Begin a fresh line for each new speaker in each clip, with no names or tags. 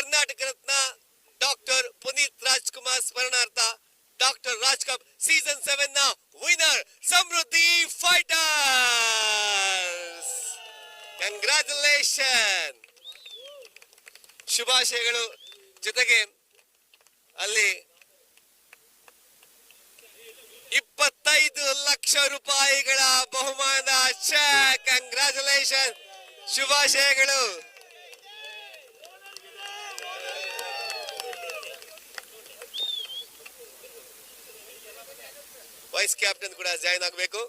Karnataka Ratna doctor Puneeth Rajkumar ಸ್ಮರಣಾರ್ಥ doctor Raj cup season ಸೆವೆನ್ನ winner Samruddhi fighters congratulation ಶುಭಾಶಯಗಳು ಜೊತೆಗೆ ಅಲ್ಲಿ ಇಪ್ಪತ್ತೈದು ಲಕ್ಷ ರೂಪಾಯಿಗಳ ಬಹುಮಾನ ಕಂಗ್ರಾಚುಲೇಷನ್ ಶುಭಾಶಯಗಳು. ವೈಸ್ ಕ್ಯಾಪ್ಟನ್ ಕೂಡ ಜಾಯ್ನ್ ಆಗಬೇಕು.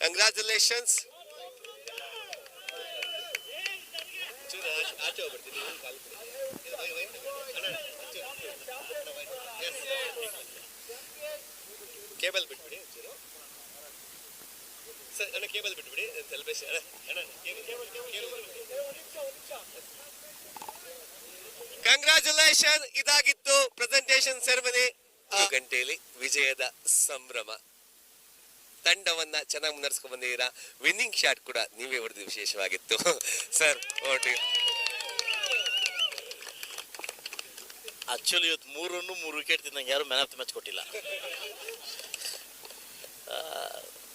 ಕಂಗ್ರ್ಯಾಚುಲೇಷನ್ಸ್ ಕೇಬಲ್ ಬಿಟ್ಬಿಡಿ ಸರ್ ಅಣ್ಣ ಕೇಬಲ್ ಬಿಟ್ಬಿಡಿ ಸೆಲೆಬ್ರೇಷನ್ ಅಣ್ಣ ಕಂಗ್ರಾಚುಲೇಷನ್ ಇದಾಗಿತ್ತು ಪ್ರೆಸೆಂಟೇಷನ್ ಸೆರೆಮನಿ ಆ ಗಂಟೆಯಲ್ಲಿ ವಿಜಯದ ಸಂಭ್ರಮ. ತಂಡವನ್ನ ಚೆನ್ನಾಗಿ ಮುನ್ನಡೆಸ್ಕೊ ಬಂದಿದ್ದೀರಾ? ವಿನ್ನಿಂಗ್ ಶಾಟ್ ಕೂಡ ನೀವೇ ಹೊಡೆದು ವಿಶೇಷವಾಗಿತ್ತು. ಸರ್ ಓಟಿ
ಆಕ್ಚುಲಿ ಇವತ್ತು ಮೂರನ್ನು ರನ್ನು ಮೂರು ವಿಕೆಟ್ ತಿಂದಂಗೆ ಯಾರು ಮ್ಯಾನ್ ಆಫ್ ದಿ ಮ್ಯಾಚ್ ಕೊಟ್ಟಿಲ್ಲ.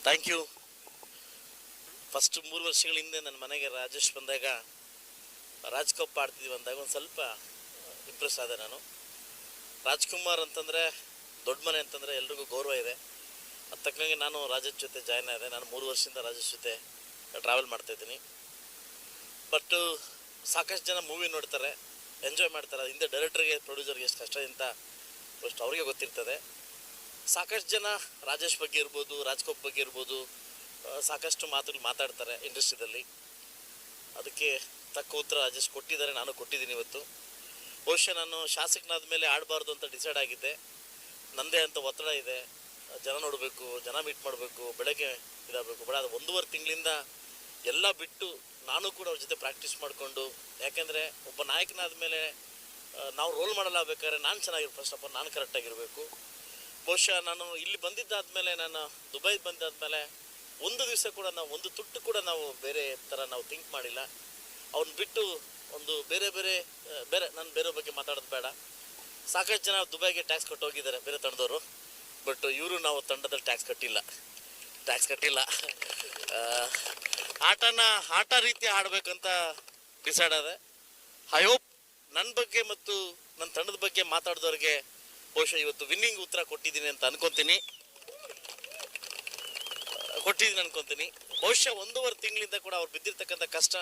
ಥ್ಯಾಂಕ್ ಯು ಫಸ್ಟ್ ಮೂರು ವರ್ಷಗಳ ಹಿಂದೆ ನನ್ನ ಮನೆಗೆ ರಾಜೇಶ್ ಬಂದಾಗ ರಾಜ್ ಕಪ್ ಆಡ್ತಿದ್ವಿ ಅಂದಾಗ ಒಂದು ಸ್ವಲ್ಪ ಇಂಪ್ರೆಸ್ ಆದೆ ನಾನು. ರಾಜ್ಕುಮಾರ್ ಅಂತಂದರೆ, ದೊಡ್ಡ ಮನೆ ಅಂತಂದರೆ ಎಲ್ರಿಗೂ ಗೌರವ ಇದೆ. ಅದು ತಕ್ಕಂಗೆ ನಾನು ರಾಜೇಶ್ ಜೊತೆ ಜಾಯ್ನ್ ಆದೆ. ನಾನು ಮೂರು ವರ್ಷದಿಂದ ರಾಜೇಶ್ ಜೊತೆ ಟ್ರಾವೆಲ್ ಮಾಡ್ತಾಯಿದ್ದೀನಿ ಬಟ್ ಸಾಕಷ್ಟು ಜನ ಮೂವಿ ನೋಡ್ತಾರೆ ಎಂಜಾಯ್ ಮಾಡ್ತಾರೆ. ಹಿಂದೆ ಡೈರೆಕ್ಟ್ರಿಗೆ ಪ್ರೊಡ್ಯೂಸರ್ಗೆ ಎಷ್ಟು ಕಷ್ಟ ಅಂತ ಫಸ್ಟ್ ಅವ್ರಿಗೆ ಗೊತ್ತಿರ್ತದೆ. ಸಾಕಷ್ಟು ಜನ ರಾಜೇಶ್ ಬಗ್ಗೆ ಇರ್ಬೋದು, ರಾಜ್ಕೋಪ್ ಬಗ್ಗೆ ಇರ್ಬೋದು ಸಾಕಷ್ಟು ಮಾತುಗಳು ಮಾತಾಡ್ತಾರೆ ಇಂಡಸ್ಟ್ರಿದಲ್ಲಿ. ಅದಕ್ಕೆ ತಕ್ಕ ಉತ್ತರ ರಾಜೇಶ್ ಕೊಟ್ಟಿದ್ದಾರೆ, ನಾನು ಕೊಟ್ಟಿದ್ದೀನಿ ಇವತ್ತು. ಬಹುಶಃ ನಾನು ಶಾಸಕನಾದ ಮೇಲೆ ಆಡಬಾರ್ದು ಅಂತ ಡಿಸೈಡ್ ಆಗಿದ್ದೆ. ನಂದೇ ಅಂತ ಒತ್ತಡ ಇದೆ. ಜನ ನೋಡಬೇಕು, ಜನ ಮೀಟ್ ಮಾಡಬೇಕು, ಬೆಳಗ್ಗೆ ಇದಾಗಬೇಕು. ಬಟ್ ಅದು ಒಂದೂವರೆ ತಿಂಗಳಿಂದ ಎಲ್ಲ ಬಿಟ್ಟು ನಾನು ಕೂಡ ಅವ್ರ ಜೊತೆ ಪ್ರಾಕ್ಟೀಸ್ ಮಾಡಿಕೊಂಡು, ಯಾಕೆಂದರೆ ಒಬ್ಬ ನಾಯಕನಾದ ಮೇಲೆ ನಾವು ರೋಲ್ ಮಾಡಲ್ಲ ಬೇಕಾದ್ರೆ ನಾನು ಚೆನ್ನಾಗಿರು ಫಸ್ಟ್ ಆಫ್ ಆಲ್ ನಾನು ಕರೆಕ್ಟಾಗಿರಬೇಕು ಬಹುಶಃ ನಾನು ಇಲ್ಲಿ ಬಂದಿದ್ದಾದ್ಮೇಲೆ, ನಾನು ದುಬೈ ಬಂದಾದಮೇಲೆ, ಒಂದು ದಿವಸ ಕೂಡ ನಾವು, ಒಂದು ತುಟ್ಟು ಕೂಡ ನಾವು ಬೇರೆ ಥರ ನಾವು ಥಿಂಕ್ ಮಾಡಿಲ್ಲ. ಅವ್ನು ಬಿಟ್ಟು ಒಂದು ಬೇರೆ ಬೇರೆ ಬೇರೆ, ನಾನು ಬೇರೆ ಬಗ್ಗೆ ಮಾತಾಡೋದು ಬೇಡ. ಸಾಕಷ್ಟು ಜನ ದುಬೈಗೆ ಟ್ಯಾಕ್ಸ್ ಕೊಟ್ಟು ಹೋಗಿದ್ದಾರೆ, ಬೇರೆ ತಂಡದವರು ಬಟ್ ಇವರು ನಾವು ತಂಡದಲ್ಲಿ ಟ್ಯಾಕ್ಸ್ ಕಟ್ಟಿಲ್ಲ. ಟ್ಯಾಕ್ಸ್ ಕಟ್ಟಿಲ್ಲ. ಆಟನ, ಆಟ ರೀತಿ ಆಡಬೇಕಂತ ಡಿಸೈಡ್ ಆದೆ. ಐ ಹೋಪ್ ನನ್ನ ಬಗ್ಗೆ ಮತ್ತು ನನ್ನ ತಂಡದ ಬಗ್ಗೆ ಮಾತಾಡಿದವ್ರಿಗೆ ಬಹುಶಃ ಇವತ್ತು ವಿನ್ನಿಂಗ್ ಉತ್ತರ ಕೊಟ್ಟಿದ್ದೀನಿ ಅಂತ ಅನ್ಕೊಂತೀನಿ. ಕೊಟ್ಟಿದ್ದೀನಿ ಅನ್ಕೊಂತೀನಿ. ಬಹುಶಃ ಒಂದೂವರೆ ತಿಂಗಳಿಂದ ಕೂಡ ಅವ್ರು ಬಿದ್ದಿರ್ತಕ್ಕಂಥ ಕಷ್ಟ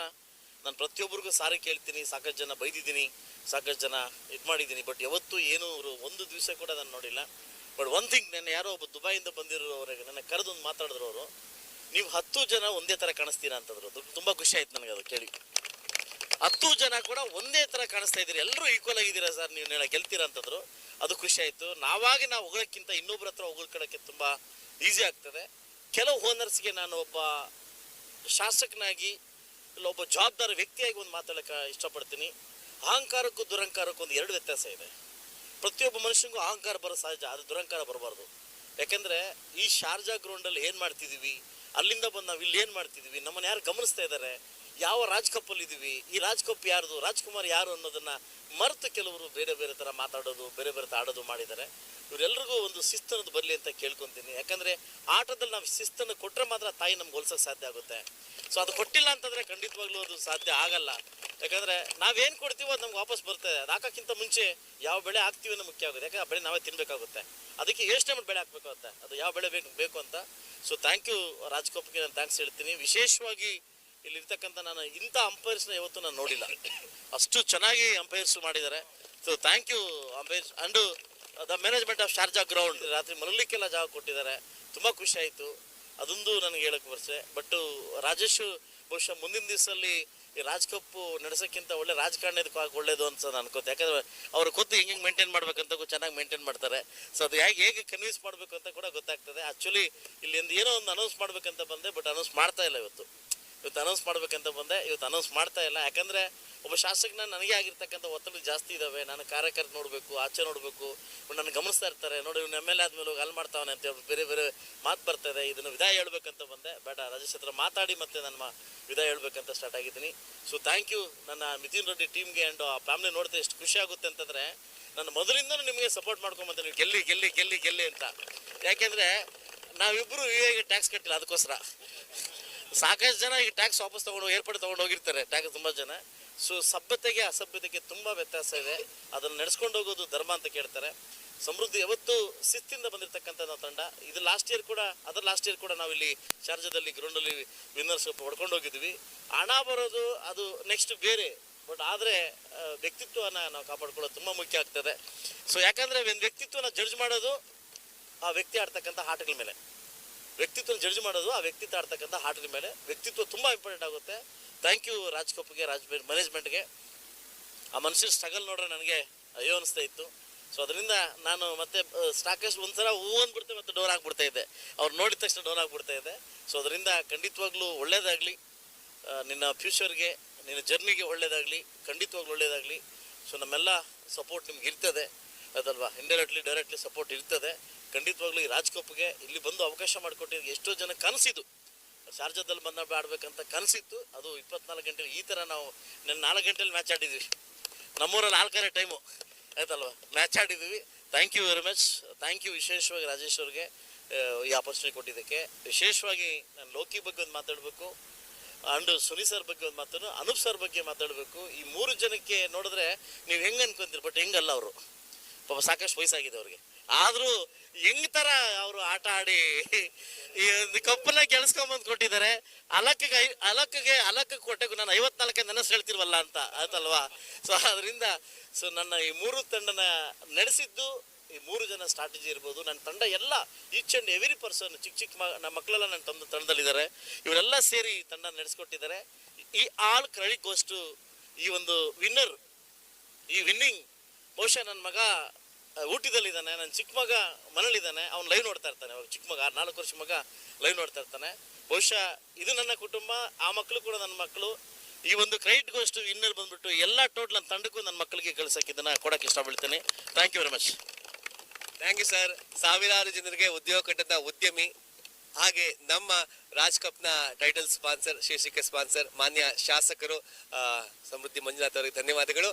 ನಾನು ಪ್ರತಿಯೊಬ್ಬರಿಗೂ ಸಾರಿ ಕೇಳ್ತೀನಿ. ಸಾಕಷ್ಟು ಜನ ಬೈದಿದ್ದೀನಿ. ಸಾಕಷ್ಟು ಜನ ಇದು ಮಾಡಿದ್ದೀನಿ. ಬಟ್ ಯಾವತ್ತೂ ಏನು ಅವರು ಒಂದು ದಿವಸ ಕೂಡ ನಾನು ನೋಡಿಲ್ಲ. ಬಟ್ ಒನ್ ಥಿಂಗ್ ನಾನು ಯಾರೋ ಒಬ್ಬ ದುಬೈಯಿಂದ ಬಂದಿರೋರಿಗೆ ನನ್ನ ಕರೆದು ಮಾತಾಡಿದ್ರು ಅವರು ನೀವು ಹತ್ತು ಜನ ಒಂದೇ ಥರ ಕಾಣಿಸ್ತೀರಾ? ಅಂತಂದ್ರು. ತುಂಬ ಖುಷಿ ಆಯ್ತು ನನಗೆ ಅದು ಕೇಳಿ. ಹತ್ತು ಜನ ಕೂಡ ಒಂದೇ ಥರ ಕಾಣಿಸ್ತಾ ಇದ್ದೀರಿ. ಎಲ್ಲರೂ ಈಕ್ವಲ್ ಆಗಿದ್ದೀರಾ ಸರ್? ನೀವು ನೆಲ ಗೆಲ್ತೀರಾ ಅಂತಂದ್ರು. ಅದು ಖುಷಿ ಆಯಿತು. ನಾವಾಗಿ ನಾವು ಹೊಗಳಕ್ಕಿಂತ ಇನ್ನೊಬ್ರ ಹತ್ರ ಹೊಗಳ್ಕೊಳ್ಳೋಕ್ಕೆ ತುಂಬ ಈಸಿ ಆಗ್ತದೆ. ಕೆಲವು ಓನರ್ಸ್ಗೆ ನಾನು ಒಬ್ಬ ಶಾಸಕನಾಗಿ ಇಲ್ಲ ಒಬ್ಬ ಜವಾಬ್ದಾರ ವ್ಯಕ್ತಿಯಾಗಿ ಒಂದು ಮಾತಾಡೋಕೆ ಇಷ್ಟಪಡ್ತೀನಿ. ಅಹಂಕಾರಕ್ಕೂ ದುರಹಂಕಾರಕ್ಕೂ ಒಂದು ಎರಡು ವ್ಯತ್ಯಾಸ ಇದೆ. ಪ್ರತಿಯೊಬ್ಬ ಮನುಷ್ಯನಿಗೂ ಅಹಂಕಾರ ಬರೋ ಸಹಜ, ಅದು ದುರಹಂಕಾರ ಬರಬಾರ್ದು. ಯಾಕೆಂದರೆ ಈ ಶಾರ್ಜಾ ಗ್ರೌಂಡಲ್ಲಿ ಏನು ಮಾಡ್ತಿದ್ದೀವಿ ಅಲ್ಲಿಂದ ಬಂದು ನಾವು ಇಲ್ಲಿ ಏನು ಮಾಡ್ತಿದ್ದೀವಿ ನಮ್ಮನ್ನು ಯಾರು ಗಮನಿಸ್ತಾ ಇದ್ದಾರೆ ಯಾವ ರಾಜ್ಕಪ್ಪಲ್ಲಿದ್ದೀವಿ ಈ ರಾಜ್ಕಪ್ ಯಾರ್ದು? ರಾಜ್ಕುಮಾರ್ ಯಾರು ಅನ್ನೋದನ್ನ ಮರೆತು ಕೆಲವರು ಬೇರೆ ಬೇರೆ ಥರ ಮಾತಾಡೋದು, ಬೇರೆ ಬೇರೆ ಥರ ಆಡೋದು ಮಾಡಿದ್ದಾರೆ. ಇವರೆಲ್ಲರಿಗೂ ಒಂದು ಶಿಸ್ತನದು ಬರಲಿ ಅಂತ ಕೇಳ್ಕೊತೀನಿ. ಯಾಕಂದರೆ ಆಟದಲ್ಲಿ ನಾವು ಶಿಸ್ತನ್ನು ಕೊಟ್ಟರೆ ಮಾತ್ರ ತಾಯಿ ನಮ್ಗೆ ಹೊಲ್ಸೋಕೆ ಸಾಧ್ಯ ಆಗುತ್ತೆ. ಸೊ ಅದು ಕೊಟ್ಟಿಲ್ಲ ಅಂತಂದರೆ ಖಂಡಿತವಾಗ್ಲೂ ಅದು ಸಾಧ್ಯ ಆಗಲ್ಲ. ಯಾಕಂದರೆ ನಾವೇನು ಕೊಡ್ತೀವೋ ಅದು ನಮ್ಗೆ ವಾಪಸ್ ಬರ್ತದೆ ಅದು ಹಾಕೋಕ್ಕಿಂತ ಮುಂಚೆ ಯಾವ ಬೆಳೆ ಹಾಕ್ತೀವಿ ಅನ್ನೋ ಮುಖ್ಯ ಆಗುತ್ತೆ. ಯಾಕಂದ್ರೆ ಆ ಬೆಳೆ ನಾವೇ ತಿನ್ನಬೇಕಾಗುತ್ತೆ ಅದಕ್ಕೆ ಯೋಚನೆ ಮಾಡಿ ಬೆಳೆ ಹಾಕ್ಬೇಕಾಗುತ್ತೆ ಅದು ಯಾವ ಬೆಳೆ ಬೇಕು ಬೇಕು ಅಂತ. ಸೊ ಥ್ಯಾಂಕ್ ಯು ರಾಜ್ಕೋಪ್ಗೆ ನಾನು ಥ್ಯಾಂಕ್ಸ್ ಹೇಳ್ತೀನಿ. ವಿಶೇಷವಾಗಿ ಇಲ್ಲಿರ್ತಕ್ಕಂಥ ನಾನು ಇಂಥ ಅಂಪೈರ್ಸ್ನ ಇವತ್ತು ನಾನು ನೋಡಿಲ್ಲ. ಅಷ್ಟು ಚೆನ್ನಾಗಿ ಅಂಪೈರ್ಸ್ ಮಾಡಿದ್ದಾರೆ. So thank you umpires and the management of Sharjah ground ರಾತ್ರಿ ಮಲಗಲಿಕ್ಕೆಲ್ಲ ಜಾಗ ಕೊಟ್ಟಿದ್ದಾರೆ. ತುಂಬ ಖುಷಿ ಆಯಿತು. ಅದೊಂದು ನನಗೆ ಹೇಳಕ್ಕೆ ಬರ್ಸೆ ಬಟ್ ರಾಜೇಶ್ ಬಹುಶಃ ಮುಂದಿನ ದಿವಸದಲ್ಲಿ ಈ ರಾಜ್ ಕಪ್ ನಡೆಸೋಕ್ಕಿಂತ ಒಳ್ಳೆ ರಾಜಕಾರಣದ ಒಳ್ಳೇದು ಅಂತ ನಾನು ಅನ್ಕೋತೆ. ಯಾಕಂದ್ರೆ ಅವ್ರ ಗೊತ್ತು ಹೆಂಗೆ ಮೇಂಟೈನ್ ಮಾಡ್ಬೇಕಂತ ಚೆನ್ನಾಗಿ ಮೇಂಟೈನ್ ಮಾಡ್ತಾರೆ. ಸೊ ಅದು ಹೇಗೆ ಹೇಗೆ ಕನ್ವಿನ್ಸ್ ಮಾಡಬೇಕು ಅಂತ ಕೂಡ ಗೊತ್ತಾಗ್ತದೆ. ಆ್ಯಕ್ಚುಲಿ ಇಲ್ಲಿ ಏನೋ ಒಂದು ಅನೌನ್ಸ್ ಮಾಡ್ಬೇಕಂತ ಬಂದೆ ಬಟ್ ಅನೌನ್ಸ್ ಮಾಡ್ತಾ ಇಲ್ಲ ಇವತ್ತು. ಇವತ್ತು ಅನೌನ್ಸ್ ಮಾಡ್ಬೇಕಂತ ಬಂದೆ, ಇವತ್ತು ಅನೌನ್ಸ್ ಮಾಡ್ತಾ ಇಲ್ಲ. ಯಾಕಂದ್ರೆ ಒಬ್ಬ ಶಾಸಕನ ನನಗೆ ಆಗಿರ್ತಕ್ಕಂಥ ಒತ್ತಡ ಜಾಸ್ತಿ ಇದಾವೆ. ನಾನು ಕಾರ್ಯಕರ್ತ ನೋಡಬೇಕು, ಆಚೆ ನೋಡಬೇಕು. ನನ್ನ ಗಮನಿಸ್ತಾ ಇರ್ತಾರೆ. ನೋಡಿ, ಇವ್ನು ಎಂ ಎಲ್ ಎ ಆದ್ಮೇಲೆ ಹೋಗಿ ಅಲ್ಲಿ ಮಾಡ್ತಾವನೆ ಅಂತ ಬೇರೆ ಬೇರೆ ಮಾತು ಬರ್ತಾ ಇದೆ. ಇದನ್ನು ವಿದಾಯ ಹೇಳ್ಬೇಕಂತ ಬಂದೆ. ಬೇಡ, ರಾಜೇಶ್ ಹತ್ರ ಮಾತಾಡಿ ಮತ್ತೆ ನನ್ನ ವಿದಾಯ ಹೇಳ್ಬೇಕಂತ ಸ್ಟಾರ್ಟ್ ಆಗಿದ್ದೀನಿ. ಸೊ ಥ್ಯಾಂಕ್ ಯು ನನ್ನ ಮಿಥಿನ್ ರೆಡ್ಡಿ ಟೀಮ್ಗೆ ಆ್ಯಂಡ್ ಆ ಫ್ಯಾಮಿಲಿ ನೋಡ್ತಾ ಎಷ್ಟು ಖುಷಿ ಆಗುತ್ತೆ ಅಂತಂದ್ರೆ, ನಾನು ಮೊದಲಿಂದನೂ ನಿಮಗೆ ಸಪೋರ್ಟ್ ಮಾಡ್ಕೊಂಬಂತೀನಿ ಗೆಲ್ಲಿ ಗೆಲ್ಲಿ ಗೆಲ್ಲಿ ಗೆಲ್ಲಿ ಅಂತ. ಯಾಕೆಂದ್ರೆ ನಾವಿಬ್ಬರು ಈಗ ಟ್ಯಾಕ್ಸ್ ಕಟ್ಟಿಲ್ಲ, ಅದಕ್ಕೋಸ್ಕರ. ಸಾಕಷ್ಟು ಜನ ಈಗ ಟ್ಯಾಕ್ಸ್ ವಾಪಸ್ ತಗೊಂಡು, ಏರ್ಪಾಡು ತೊಗೊಂಡು ಹೋಗಿರ್ತಾರೆ. ಟ್ಯಾಕ್ಸ್ ತುಂಬ ಜನ. ಸೊ ಸಭ್ಯತೆಗೆ ಅಸಭ್ಯತೆಗೆ ತುಂಬ ವ್ಯತ್ಯಾಸ ಇದೆ. ಅದನ್ನು ನಡೆಸ್ಕೊಂಡು ಹೋಗೋದು ಧರ್ಮ ಅಂತ ಕೇಳ್ತಾರೆ. ಸಮೃದ್ಧಿ ಯಾವತ್ತು ಶಿಸ್ತಿಂದ ಬಂದಿರತಕ್ಕಂಥ ತಂಡ. ಇದು ಲಾಸ್ಟ್ ಇಯರ್ ಕೂಡ, ಅದರ ಲಾಸ್ಟ್ ಇಯರ್ ಕೂಡ ನಾವು ಇಲ್ಲಿ ಶಾರ್ಜಾದಲ್ಲಿ ಗ್ರೌಂಡಲ್ಲಿ ವಿನ್ನರ್ಸ್ ಹೊಡ್ಕೊಂಡು ಹೋಗಿದ್ವಿ. ಹಣ ಬರೋದು ಅದು ನೆಕ್ಸ್ಟ್ ಬೇರೆ. ಬಟ್ ಆದರೆ ವ್ಯಕ್ತಿತ್ವನ ನಾವು ಕಾಪಾಡ್ಕೊಳ್ಳೋದು ತುಂಬ ಮುಖ್ಯ ಆಗ್ತದೆ. ಸೊ ಯಾಕಂದರೆ ಒಂದು ವ್ಯಕ್ತಿತ್ವನ ಜಡ್ಜ್ ಮಾಡೋದು, ಆ ವ್ಯಕ್ತಿ ಆಡ್ತಕ್ಕಂಥ ಆಟಗಳ ಮೇಲೆ. ವ್ಯಕ್ತಿತ್ವನ ಜಡ್ಜ್ ಮಾಡೋದು, ಆ ವ್ಯಕ್ತಿತ್ವ ಆಡ್ತಕ್ಕಂಥ ಹಾಟಿನ ಮೇಲೆ. ವ್ಯಕ್ತಿತ್ವ ತುಂಬ ಇಂಪಾರ್ಟೆಂಟ್ ಆಗುತ್ತೆ. ಥ್ಯಾಂಕ್ ಯು ರಾಜ್ ಕಪೂರ್ಗೆ ರಾಜ್ ಮ್ಯಾನೇಜ್ಮೆಂಟ್ಗೆ ಆ ಮನುಷ್ಯನ ಸ್ಟ್ರಗಲ್ ನೋಡ್ರೆ ನನಗೆ ಅಯ್ಯೋ ಅನಿಸ್ತಾ ಇತ್ತು. ಸೊ ಅದರಿಂದ ನಾನು ಮತ್ತೆ ಸಾಕಷ್ಟು ಒಂದ್ಸಲ ಹೂ ಅಂದ್ಬಿಡ್ತೆ, ಮತ್ತೆ ಡೋರ್ ಆಗ್ಬಿಡ್ತಾ ಇದ್ದೆ. ಅವ್ರು ನೋಡಿದ ತಕ್ಷಣ ಡೋರ್ ಆಗ್ಬಿಡ್ತಾ ಇದೆ ಸೊ ಅದರಿಂದ ಖಂಡಿತವಾಗ್ಲೂ ಒಳ್ಳೇದಾಗಲಿ. ನಿನ್ನ ಫ್ಯೂಚರ್ಗೆ ನಿನ್ನ ಜರ್ನಿಗೆ ಒಳ್ಳೇದಾಗಲಿ. ಖಂಡಿತವಾಗ್ಲೂ ಒಳ್ಳೇದಾಗಲಿ. ಸೊ ನಮ್ಮೆಲ್ಲ ಸಪೋರ್ಟ್ ನಿಮ್ಗೆ ಇರ್ತದೆ. ಅದಲ್ವಾ? ಇಂಡೈರೆಕ್ಟ್ಲಿ ಡೈರೆಕ್ಟ್ಲಿ ಸಪೋರ್ಟ್ ಇರ್ತದೆ. ಖಂಡಿತವಾಗ್ಲೂ ಈ ರಾಜ್ ಕಪ್ಗೆ ಇಲ್ಲಿ ಬಂದು ಅವಕಾಶ ಮಾಡಿಕೊಟ್ಟಿದ್ದು ಎಷ್ಟೋ ಜನ ಕನಸಿದ್ದು ಶಾರ್ಜಾದಲ್ಲಿ ಬಂದ ಆಡ್ಬೇಕಂತ ಕನಸಿತ್ತು. ಅದು ಇಪ್ಪತ್ನಾಲ್ಕು ಗಂಟೆ ಈ ಥರ ನಾವು ನನ್ನ ನಾಲ್ಕು ಗಂಟೆಲಿ ಮ್ಯಾಚ್ ಆಡಿದ್ವಿ. ನಮ್ಮೂರಲ್ಲಿ ನಾಲ್ಕನೇ ಟೈಮು ಆಯ್ತಲ್ವ? ಮ್ಯಾಚ್ ಆಡಿದ್ವಿ. Thank you very much thank you ವಿಶೇಷವಾಗಿ ರಾಜೇಶ್ ಅವ್ರಿಗೆ ಈ ಆಪರ್ಚುನಿಟಿ ಕೊಟ್ಟಿದ್ದಕ್ಕೆ. ವಿಶೇಷವಾಗಿ ನಾನು ಲೋಕಿ ಬಗ್ಗೆ ಒಂದು ಮಾತಾಡಬೇಕು ಅಂಡ್ ಸುನಿ ಸರ್ ಬಗ್ಗೆ ಒಂದು ಮಾತಾಡೋ ಅನೂಪ್ ಸರ್ ಬಗ್ಗೆ ಮಾತಾಡಬೇಕು. ಈ ಮೂರು ಜನಕ್ಕೆ ನೋಡಿದ್ರೆ ನೀವು ಹೆಂಗೆ ಅನ್ಕೊಂತೀರಿ? ಬಟ್ ಹೆಂಗಲ್ಲ ಅವರು. ಪಾಪ ಸಾಕಷ್ಟು ವಯಸ್ಸಾಗಿದೆ ಅವ್ರಿಗೆ. ಆದರೂ ಹೆಂಗ್ ತರ ಅವರು ಆಟ ಆಡಿ ಕಪ್ಪನ್ನ ಗೆಲ್ಸ್ಕೊಂಬಂದು ಕೊಟ್ಟಿದ್ದಾರೆ. ಅಲಕ್ಕಿಗೆ ಅಲಕ್ಕಿಗೆ ಅಲಕ್ಕ ಕೊಟ್ಟೆಗೂ ನಾನು ಐವತ್ನಾಲ್ಕ ನೆನಸು ಹೇಳ್ತಿರ್ವಲ್ಲ ಅಂತ ಆಯ್ತಲ್ವಾ? ಸೊ ಅದರಿಂದ ಸೊ ನನ್ನ ಈ ಮೂರು ತಂಡನ ನಡೆಸಿದ್ದು, ಈ ಮೂರು ಜನ ಸ್ಟ್ರಾಟಜಿ ಇರ್ಬೋದು. ನನ್ನ ತಂಡ ಎಲ್ಲ ಈಚ್ ಅಂಡ್ ಎವ್ರಿ ಪರ್ಸನ್ ಚಿಕ್ಕ ಚಿಕ್ಕ ನಮ್ಮ ಮಕ್ಕಳೆಲ್ಲ ನನ್ನ ತಂದ ತಂಡದಲ್ಲಿದ್ದಾರೆ. ಇವರೆಲ್ಲ ಸೇರಿ ತಂಡ ನಡೆಸ್ಕೊಟ್ಟಿದ್ದಾರೆ. ಈ ಆಲ್ ಕ್ರೆಡಿಟ್ ಗೋಸ್ಟು ಈ ಒಂದು ವಿನ್ನರ್ ಈ ವಿನ್ನಿಂಗ್ ಬಹುಶಃ ನನ್ನ ಮಗ ಊಟಿದಲ್ಲಿದ್ದಾನೆ ನನ್ನ ಚಿಕ್ಕ ಮಗ ಮನೇಲಿದ್ದಾನೆ, ಅವ್ನು ಲೈವ್ ನೋಡ್ತಾ ಇರ್ತಾನೆ ಅವಾಗ ಚಿಕ್ಕ ಮಗ, ನಾಲ್ಕು ವರ್ಷ ಮಗ ಲೈವ್ ನೋಡ್ತಾ ಇರ್ತಾನೆ. ಬಹುಶಃ ಇದು ನನ್ನ ಕುಟುಂಬ, ಆ ಮಕ್ಕಳು ಕೂಡ ನನ್ನ ಮಕ್ಕಳು. ಈ ಒಂದು ಕ್ರೆಡಿಟ್ ಅಷ್ಟು ಇನ್ನರ್ ಬಂದ್ಬಿಟ್ಟು ಎಲ್ಲ ಟೋಟಲ್ ನನ್ನ ತಂಡಕ್ಕೂ ನನ್ನ ಮಕ್ಕಳಿಗೆ ಕಳ್ಸಕ್ಕೆ ಇದನ್ನ ಕೊಡಕ್ಕೆ ಇಷ್ಟಪಡ್ತೀನಿ. Thank you very much
thank you sir ಸಾವಿರಾರು ಜನರಿಗೆ ಉದ್ಯೋಗ ಕಟ್ಟದ ಉದ್ಯಮಿ, ಹಾಗೆ ನಮ್ಮ ರಾಜ್ ಕಪ್ನ ಟೈಟಲ್ ಸ್ಪಾನ್ಸರ್ ಶೀರ್ಷಿಕೆ ಸ್ಪಾನ್ಸರ್ ಮಾನ್ಯ ಶಾಸಕರು ಸಮೃದ್ಧಿ ಮಂಜುನಾಥ್ ಅವರಿಗೆ ಧನ್ಯವಾದಗಳು.